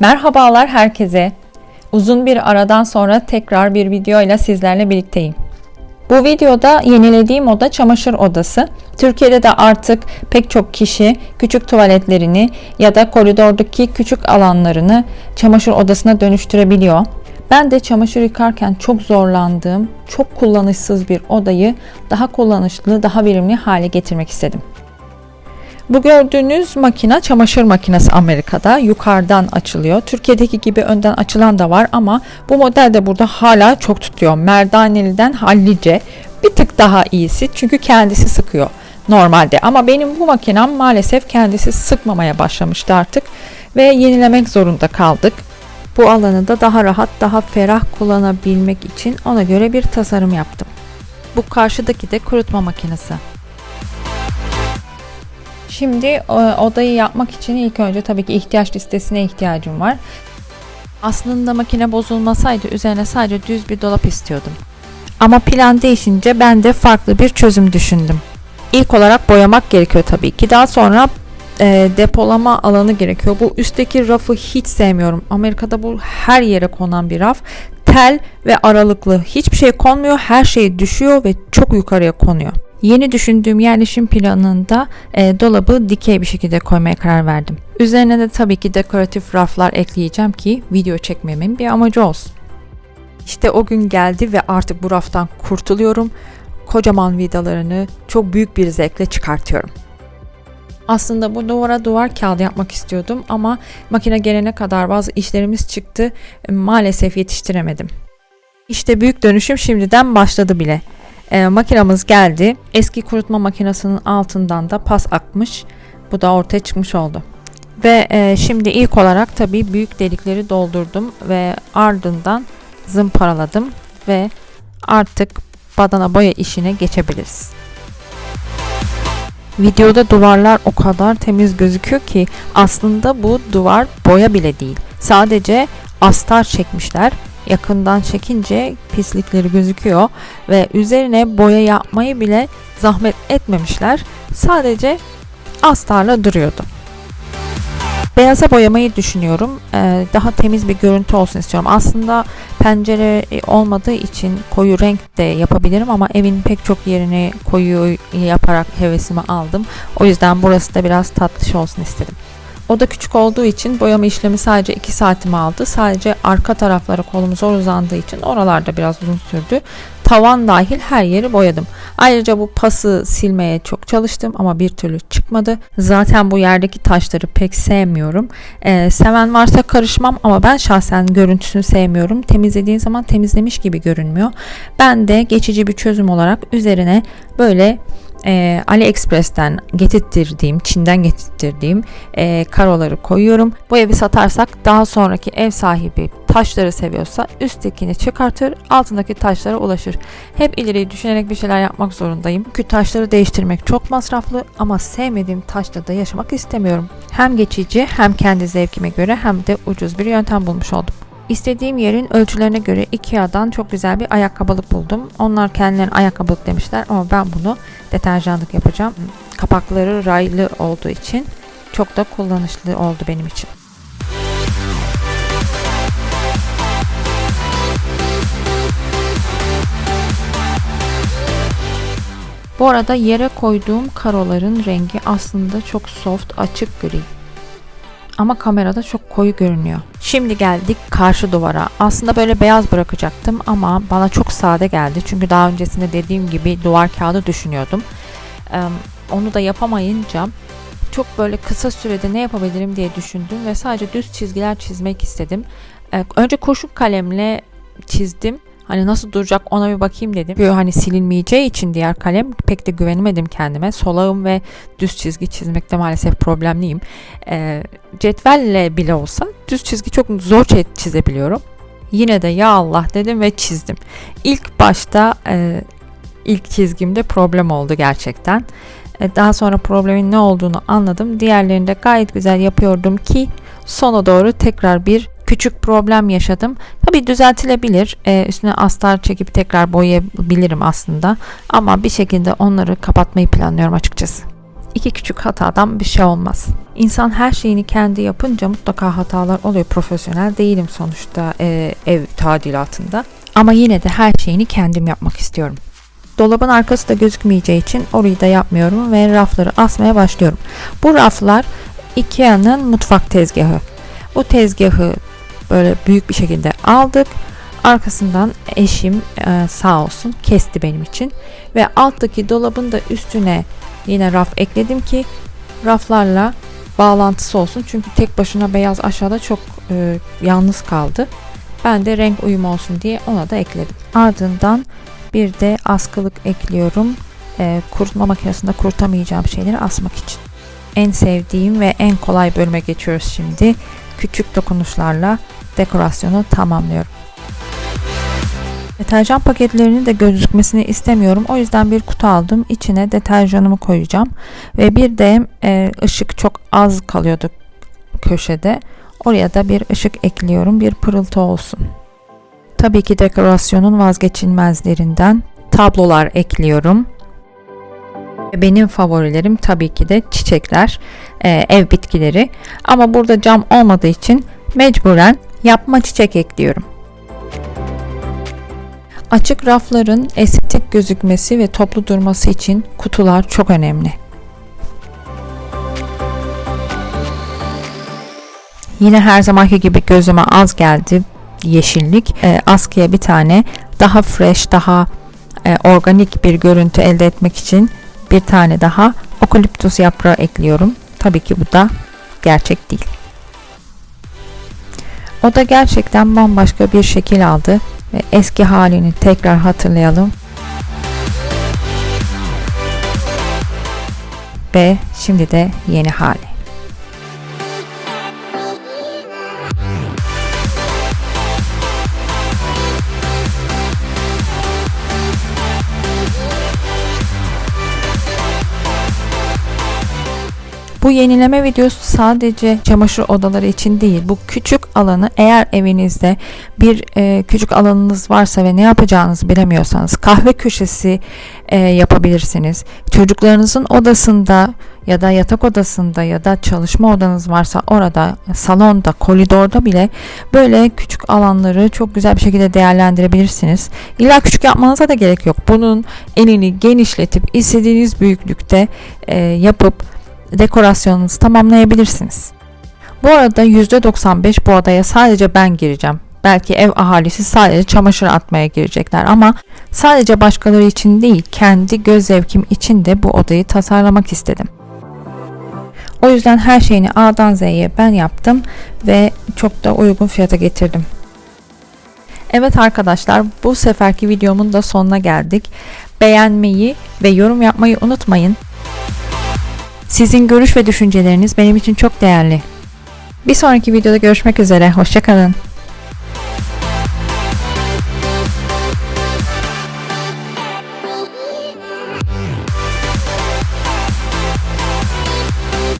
Merhabalar herkese. Uzun bir aradan sonra tekrar bir video ile sizlerle birlikteyim. Bu videoda yenilediğim oda çamaşır odası. Türkiye'de de artık pek çok kişi küçük tuvaletlerini ya da koridordaki küçük alanlarını çamaşır odasına dönüştürebiliyor. Ben de çamaşır yıkarken çok zorlandığım, çok kullanışsız bir odayı daha kullanışlı, daha verimli hale getirmek istedim. Bu gördüğünüz makine çamaşır makinesi Amerika'da yukarıdan açılıyor. Türkiye'deki gibi önden açılan da var ama bu model de burada hala çok tutuyor. Merdaneli'den hallice bir tık daha iyisi çünkü kendisi sıkıyor normalde. Ama benim bu makinem maalesef kendisi sıkmamaya başlamıştı artık ve yenilemek zorunda kaldık. Bu alanı da daha rahat, daha ferah kullanabilmek için ona göre bir tasarım yaptım. Bu karşıdaki de kurutma makinesi. Şimdi e, odayı yapmak için ilk önce tabii ki ihtiyaç listesine ihtiyacım var. Aslında makine bozulmasaydı üzerine sadece düz bir dolap istiyordum. Ama plan değişince ben de farklı bir çözüm düşündüm. İlk olarak boyamak gerekiyor tabii ki. Daha sonra e, depolama alanı gerekiyor. Bu üstteki rafı hiç sevmiyorum. Amerika'da bu her yere konan bir raf. Tel ve aralıklı. Hiçbir şey konmuyor. Her şey düşüyor ve çok yukarıya konuyor. Yeni düşündüğüm yerleşim planında e, dolabı dikey bir şekilde koymaya karar verdim. Üzerine de tabii ki dekoratif raflar ekleyeceğim ki video çekmemin bir amacı olsun. İşte o gün geldi ve artık bu raftan kurtuluyorum. Kocaman vidalarını çok büyük bir zevkle çıkartıyorum. Aslında bu duvara duvar kağıdı yapmak istiyordum ama makine gelene kadar bazı işlerimiz çıktı. Maalesef yetiştiremedim. İşte büyük dönüşüm şimdiden başladı bile. E, makinamız geldi. Eski kurutma makinesinin altından da pas akmış. Bu da ortaya çıkmış oldu. Ve e, şimdi ilk olarak tabii büyük delikleri doldurdum ve ardından zımparaladım ve artık badana boya işine geçebiliriz. Videoda duvarlar o kadar temiz gözüküyor ki aslında bu duvar boya bile değil. Sadece astar çekmişler. Yakından çekince pislikleri gözüküyor ve üzerine boya yapmayı bile zahmet etmemişler. Sadece astarla duruyordu. Beyaza boyamayı düşünüyorum. Ee, daha temiz bir görüntü olsun istiyorum. Aslında pencere olmadığı için koyu renk de yapabilirim ama evin pek çok yerini koyu yaparak hevesimi aldım. O yüzden burası da biraz tatlış olsun istedim. O da küçük olduğu için boyama işlemi sadece 2 saatimi aldı. Sadece arka tarafları kolum zor uzandığı için oralarda biraz uzun sürdü. Tavan dahil her yeri boyadım. Ayrıca bu pası silmeye çok çalıştım ama bir türlü çıkmadı. Zaten bu yerdeki taşları pek sevmiyorum. Ee, seven varsa karışmam ama ben şahsen görüntüsünü sevmiyorum. Temizlediğin zaman temizlemiş gibi görünmüyor. Ben de geçici bir çözüm olarak üzerine böyle e, AliExpress'ten getirttirdiğim, Çin'den getirttirdiğim e, karoları koyuyorum. Bu evi satarsak daha sonraki ev sahibi taşları seviyorsa üsttekini çıkartır, altındaki taşlara ulaşır. Hep ileriyi düşünerek bir şeyler yapmak zorundayım. Çünkü taşları değiştirmek çok masraflı ama sevmediğim taşla da yaşamak istemiyorum. Hem geçici hem kendi zevkime göre hem de ucuz bir yöntem bulmuş oldum. İstediğim yerin ölçülerine göre Ikea'dan çok güzel bir ayakkabılık buldum. Onlar kendilerine ayakkabılık demişler ama ben bunu deterjanlık yapacağım. Kapakları raylı olduğu için çok da kullanışlı oldu benim için. Bu arada yere koyduğum karoların rengi aslında çok soft açık gri ama kamerada çok koyu görünüyor. Şimdi geldik karşı duvara. Aslında böyle beyaz bırakacaktım ama bana çok sade geldi. Çünkü daha öncesinde dediğim gibi duvar kağıdı düşünüyordum. Ee, onu da yapamayınca çok böyle kısa sürede ne yapabilirim diye düşündüm ve sadece düz çizgiler çizmek istedim. Ee, önce kurşun kalemle çizdim Hani nasıl duracak ona bir bakayım dedim. Böyle hani silinmeyeceği için diğer kalem pek de güvenemedim kendime. Solağım ve düz çizgi çizmekte maalesef problemliyim. E, cetvelle bile olsa düz çizgi çok zor çizebiliyorum. Yine de ya Allah dedim ve çizdim. İlk başta e, ilk çizgimde problem oldu gerçekten. E, daha sonra problemin ne olduğunu anladım. Diğerlerinde gayet güzel yapıyordum ki sona doğru tekrar bir küçük problem yaşadım. Tabii düzeltilebilir. Ee, üstüne astar çekip tekrar boyayabilirim aslında. Ama bir şekilde onları kapatmayı planlıyorum açıkçası. İki küçük hatadan bir şey olmaz. İnsan her şeyini kendi yapınca mutlaka hatalar oluyor. Profesyonel değilim sonuçta e, ev tadilatında. Ama yine de her şeyini kendim yapmak istiyorum. Dolabın arkası da gözükmeyeceği için orayı da yapmıyorum ve rafları asmaya başlıyorum. Bu raflar Ikea'nın mutfak tezgahı. Bu tezgahı böyle büyük bir şekilde aldık. Arkasından eşim e, sağ olsun kesti benim için ve alttaki dolabın da üstüne yine raf ekledim ki raflarla bağlantısı olsun. Çünkü tek başına beyaz aşağıda çok e, yalnız kaldı. Ben de renk uyumu olsun diye ona da ekledim. Ardından bir de askılık ekliyorum. E, kurutma makinesinde kurutamayacağım şeyleri asmak için. En sevdiğim ve en kolay bölüme geçiyoruz şimdi. Küçük dokunuşlarla dekorasyonu tamamlıyorum. Deterjan paketlerinin de gözükmesini istemiyorum. O yüzden bir kutu aldım. İçine deterjanımı koyacağım. Ve bir de e, ışık çok az kalıyordu köşede. Oraya da bir ışık ekliyorum. Bir pırıltı olsun. Tabii ki dekorasyonun vazgeçilmezlerinden tablolar ekliyorum. Benim favorilerim tabii ki de çiçekler, e, ev bitkileri. Ama burada cam olmadığı için mecburen yapma çiçek ekliyorum. Açık rafların estetik gözükmesi ve toplu durması için kutular çok önemli. Yine her zamanki gibi gözüme az geldi yeşillik. E, askıya bir tane daha fresh, daha e, organik bir görüntü elde etmek için bir tane daha okaliptus yaprağı ekliyorum. Tabii ki bu da gerçek değil. O da gerçekten bambaşka bir şekil aldı ve eski halini tekrar hatırlayalım. Ve şimdi de yeni hali. Bu yenileme videosu sadece çamaşır odaları için değil. Bu küçük alanı eğer evinizde bir e, küçük alanınız varsa ve ne yapacağınızı bilemiyorsanız kahve köşesi e, yapabilirsiniz. Çocuklarınızın odasında ya da yatak odasında ya da çalışma odanız varsa orada salonda, koridorda bile böyle küçük alanları çok güzel bir şekilde değerlendirebilirsiniz. İlla küçük yapmanıza da gerek yok. Bunun elini genişletip istediğiniz büyüklükte e, yapıp dekorasyonunuzu tamamlayabilirsiniz. Bu arada %95 bu odaya sadece ben gireceğim. Belki ev ahalisi sadece çamaşır atmaya girecekler ama sadece başkaları için değil kendi göz zevkim için de bu odayı tasarlamak istedim. O yüzden her şeyini A'dan Z'ye ben yaptım ve çok da uygun fiyata getirdim. Evet arkadaşlar bu seferki videomun da sonuna geldik. Beğenmeyi ve yorum yapmayı unutmayın. Sizin görüş ve düşünceleriniz benim için çok değerli. Bir sonraki videoda görüşmek üzere. Hoşçakalın.